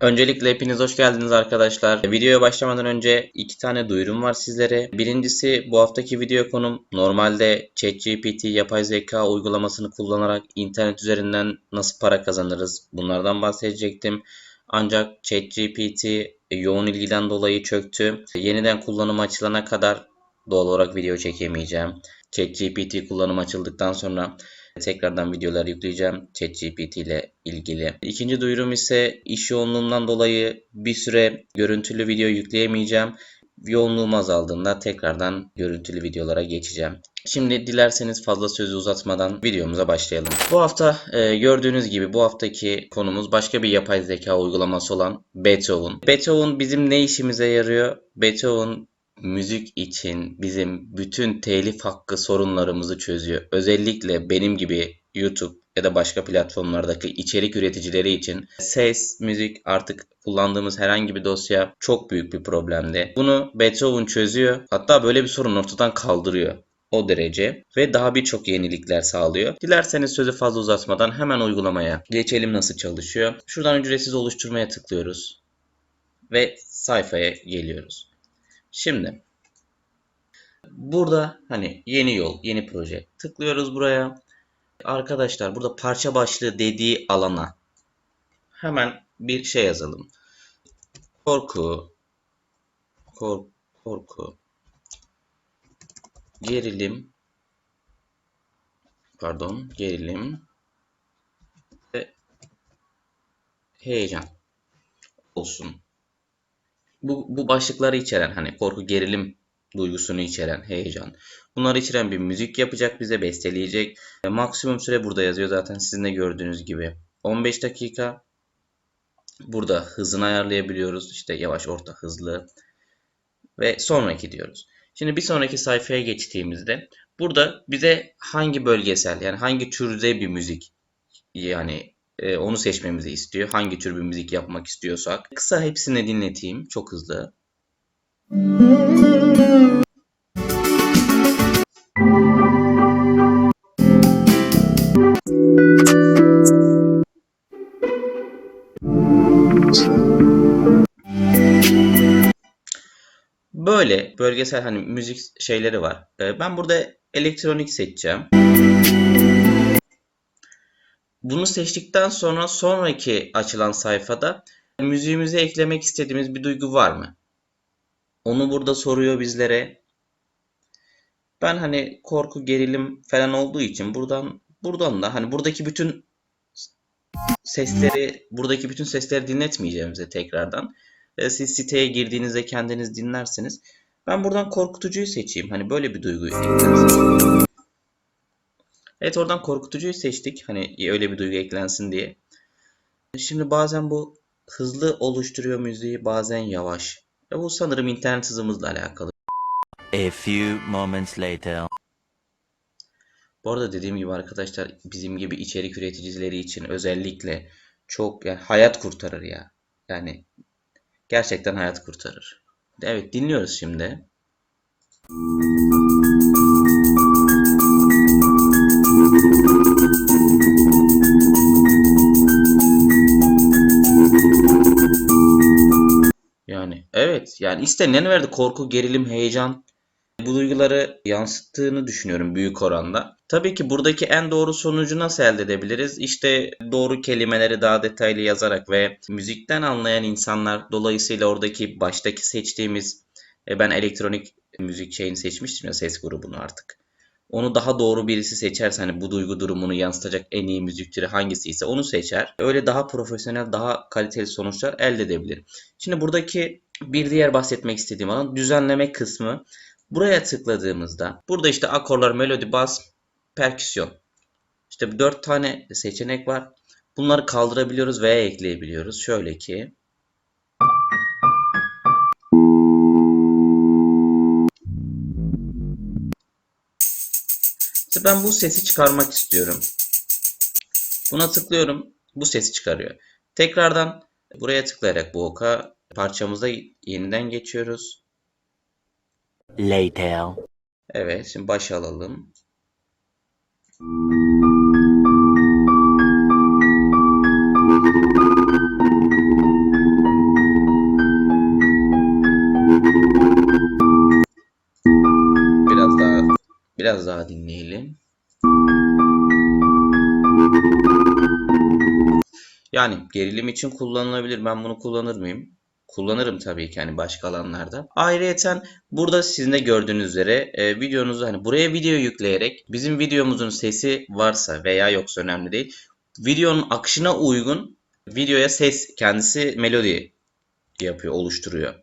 Öncelikle hepiniz hoş geldiniz arkadaşlar. Videoya başlamadan önce iki tane duyurum var sizlere. Birincisi bu haftaki video konum normalde ChatGPT yapay zeka uygulamasını kullanarak internet üzerinden nasıl para kazanırız bunlardan bahsedecektim. Ancak ChatGPT yoğun ilgiden dolayı çöktü. Yeniden kullanım açılana kadar doğal olarak video çekemeyeceğim. ChatGPT kullanım açıldıktan sonra tekrardan videolar yükleyeceğim ChatGPT ile ilgili. İkinci duyurum ise iş yoğunluğundan dolayı bir süre görüntülü video yükleyemeyeceğim. Yoğunluğum azaldığında tekrardan görüntülü videolara geçeceğim. Şimdi dilerseniz fazla sözü uzatmadan videomuza başlayalım. Bu hafta e, gördüğünüz gibi bu haftaki konumuz başka bir yapay zeka uygulaması olan Beethoven. Beethoven bizim ne işimize yarıyor? Beethoven müzik için bizim bütün telif hakkı sorunlarımızı çözüyor. Özellikle benim gibi YouTube ya da başka platformlardaki içerik üreticileri için ses, müzik artık kullandığımız herhangi bir dosya çok büyük bir problemdi. Bunu Beethoven çözüyor. Hatta böyle bir sorun ortadan kaldırıyor. O derece ve daha birçok yenilikler sağlıyor. Dilerseniz sözü fazla uzatmadan hemen uygulamaya geçelim nasıl çalışıyor. Şuradan ücretsiz oluşturmaya tıklıyoruz ve sayfaya geliyoruz. Şimdi burada hani yeni yol, yeni proje tıklıyoruz buraya. Arkadaşlar burada parça başlığı dediği alana hemen bir şey yazalım. Korku, kork, korku, gerilim, pardon, gerilim ve heyecan olsun bu, bu başlıkları içeren hani korku gerilim duygusunu içeren heyecan. Bunları içeren bir müzik yapacak bize besteleyecek. E, maksimum süre burada yazıyor zaten sizin de gördüğünüz gibi. 15 dakika. Burada hızını ayarlayabiliyoruz. İşte yavaş, orta, hızlı. Ve sonraki diyoruz. Şimdi bir sonraki sayfaya geçtiğimizde burada bize hangi bölgesel yani hangi türde bir müzik yani e, onu seçmemizi istiyor. Hangi tür bir müzik yapmak istiyorsak. Kısa hepsini dinleteyim çok hızlı. Böyle bölgesel hani müzik şeyleri var. E, ben burada elektronik seçeceğim. Bunu seçtikten sonra sonraki açılan sayfada müziğimize eklemek istediğimiz bir duygu var mı? Onu burada soruyor bizlere. Ben hani korku, gerilim falan olduğu için buradan buradan da hani buradaki bütün sesleri buradaki bütün sesleri dinletmeyeceğim size tekrardan. Siz siteye girdiğinizde kendiniz dinlersiniz. Ben buradan korkutucuyu seçeyim. Hani böyle bir duyguyu. Evet oradan korkutucuyu seçtik. Hani öyle bir duygu eklensin diye. Şimdi bazen bu hızlı oluşturuyor müziği bazen yavaş. E bu sanırım internet hızımızla alakalı. A few moments later. Bu arada dediğim gibi arkadaşlar bizim gibi içerik üreticileri için özellikle çok yani hayat kurtarır ya. Yani gerçekten hayat kurtarır. Evet dinliyoruz şimdi. Yani istenilen verdi korku, gerilim, heyecan bu duyguları yansıttığını düşünüyorum büyük oranda. Tabii ki buradaki en doğru sonucu nasıl elde edebiliriz? İşte doğru kelimeleri daha detaylı yazarak ve müzikten anlayan insanlar dolayısıyla oradaki baştaki seçtiğimiz e, ben elektronik müzik şeyini seçmiştim ya ses grubunu artık. Onu daha doğru birisi seçerse hani bu duygu durumunu yansıtacak en iyi müzik türü hangisi ise onu seçer. Öyle daha profesyonel, daha kaliteli sonuçlar elde edebilir. Şimdi buradaki bir diğer bahsetmek istediğim alan düzenleme kısmı. Buraya tıkladığımızda burada işte akorlar, melodi, bas, perküsyon. İşte 4 tane seçenek var. Bunları kaldırabiliyoruz veya ekleyebiliyoruz. Şöyle ki İşte ben bu sesi çıkarmak istiyorum. Buna tıklıyorum. Bu sesi çıkarıyor. Tekrardan buraya tıklayarak bu oka Parçamıza yeniden geçiyoruz. Later. Evet şimdi baş alalım. Biraz daha biraz daha dinleyelim. Yani gerilim için kullanılabilir. Ben bunu kullanır mıyım? Kullanırım tabii ki hani başka alanlarda. Ayrıyeten burada sizin de gördüğünüz üzere e, videonuzu hani buraya video yükleyerek bizim videomuzun sesi varsa veya yoksa önemli değil. Videonun akışına uygun videoya ses kendisi melodi yapıyor, oluşturuyor.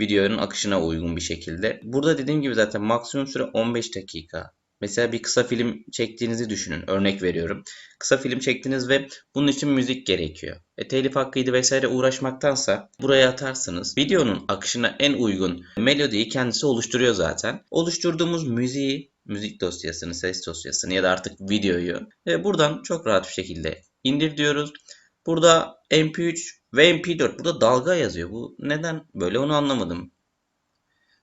Videonun akışına uygun bir şekilde. Burada dediğim gibi zaten maksimum süre 15 dakika. Mesela bir kısa film çektiğinizi düşünün. Örnek veriyorum. Kısa film çektiniz ve bunun için müzik gerekiyor. E, telif hakkıydı vesaire uğraşmaktansa buraya atarsınız. Videonun akışına en uygun melodiyi kendisi oluşturuyor zaten. Oluşturduğumuz müziği, müzik dosyasını, ses dosyasını ya da artık videoyu e, buradan çok rahat bir şekilde indir diyoruz. Burada MP3 ve MP4 burada dalga yazıyor. Bu neden böyle onu anlamadım.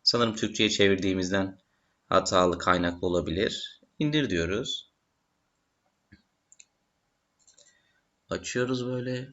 Sanırım Türkçe'ye çevirdiğimizden hatalı kaynaklı olabilir. İndir diyoruz. Açıyoruz böyle.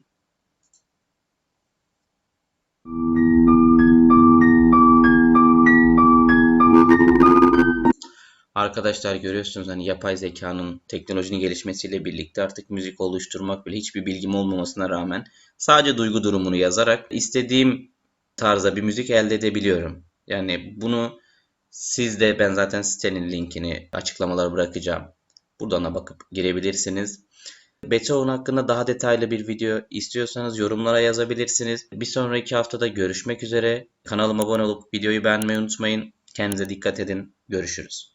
Arkadaşlar görüyorsunuz hani yapay zekanın teknolojinin gelişmesiyle birlikte artık müzik oluşturmak bile hiçbir bilgim olmamasına rağmen sadece duygu durumunu yazarak istediğim tarzda bir müzik elde edebiliyorum. Yani bunu siz de ben zaten sitenin linkini açıklamalara bırakacağım. Buradan da bakıp girebilirsiniz. Beethoven hakkında daha detaylı bir video istiyorsanız yorumlara yazabilirsiniz. Bir sonraki haftada görüşmek üzere. Kanalıma abone olup videoyu beğenmeyi unutmayın. Kendinize dikkat edin. Görüşürüz.